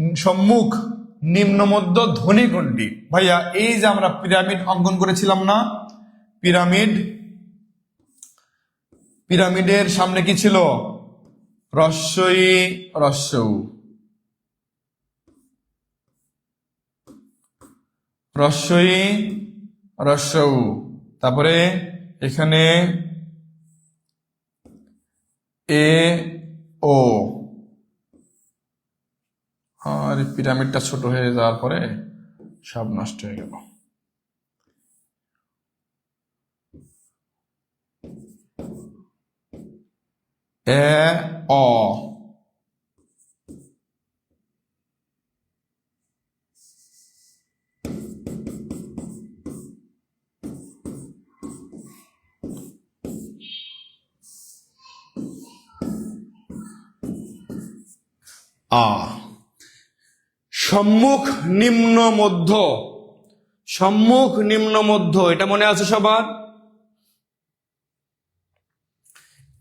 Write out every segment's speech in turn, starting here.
সম্মুখ নিম্ন মধ্য ধ্বনি কোনটি ভাইয়া, এই যে আমরা পিরামিড অঙ্কন করেছিলাম না? পিরামিড, পিরামিডের সামনে কি ছিল? রস্যই রস্যৌ রস্যই রস্যৌ তারপরে এখানে এ, ও। আর পিরামিডটা ছোট হয়ে যাওয়ার পরে সব নষ্ট হয়ে গেল। এ অ। আ। সম্মুখ নিম্ন মধ্য। সম্মুখ নিম্ন মধ্য, এটা মনে আছে সবার?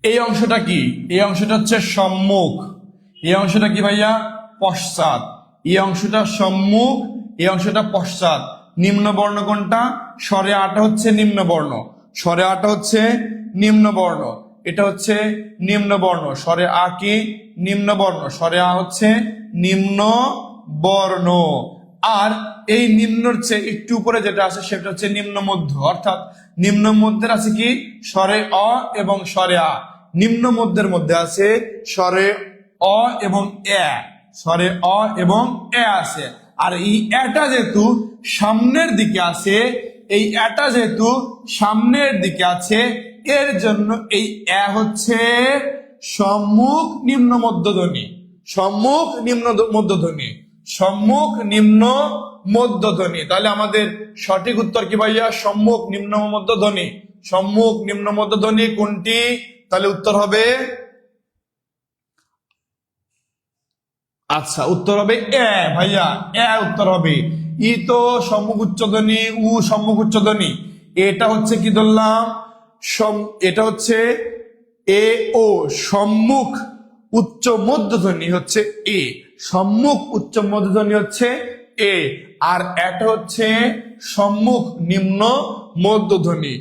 এই অংশটা কি? এই অংশটা হচ্ছে সম্মুখ। এই অংশটা কি ভাইয়া? পশ্চাৎ। এই অংশটা সম্মুখ, এই অংশটা পশ্চাৎ। নিম্ন বর্ণ কোনটা? স্বরে আটা হচ্ছে নিম্ন বর্ণ। স্বরে আটা হচ্ছে নিম্ন বর্ণ। এটা হচ্ছে নিম্ন বর্ণ। স্বরে আ কি? নিম্ন বর্ণ। স্বরে আ হচ্ছে নিম্ন বর্ণ। আর এই নিম্নর চেয়ে একটু উপরে যেটা আছে, সেটা হচ্ছে নিম্ন মধ্য। অর্থাৎ নিম্ন মধ্যের আছে কি? স্বরে অ এবং স্বরে আ। নিম্ন মধ্যের মধ্যে আছে স্বরে অ এবং এ। স্বরে অ এবং এ আছে। আর এই এটা যেহেতু সামনের দিকে আছে, এই এটা যেহেতু সামনের দিকে আছে, এর জন্য এই এ হচ্ছে সম্মুখ নিম্ন মধ্যধ্বনি। সম্মুখ নিম্ন মধ্যধ্বনি। সম্মুখ নিম্ন মধ্যধ্বনি তাহলে আমাদের সঠিক উত্তর কি ভাইয়া? সম্মুখ নিম্ন মধ্যধ্বনি সম্মুখ নিম্ন মধ্যধ্বনি কোনটি? তাহলে উত্তর হবে আচ্ছা উত্তর হবে এ ভাইয়া। এ উত্তর হবে। ই তো সম্মুখ উচ্চধ্বনি উ সম্মুখ উচ্চধ্বনি এটা হচ্ছে কি ধরলাম? এটা হচ্ছে এ ও, সম্মুখ উচ্চ মধ্যধ্বনি হচ্ছে এ। সম্মুখ উচ্চ মধ্যধ্বনি হচ্ছে এ। আর এটা হচ্ছে সম্মুখ নিম্ন মধ্যধ্বনি।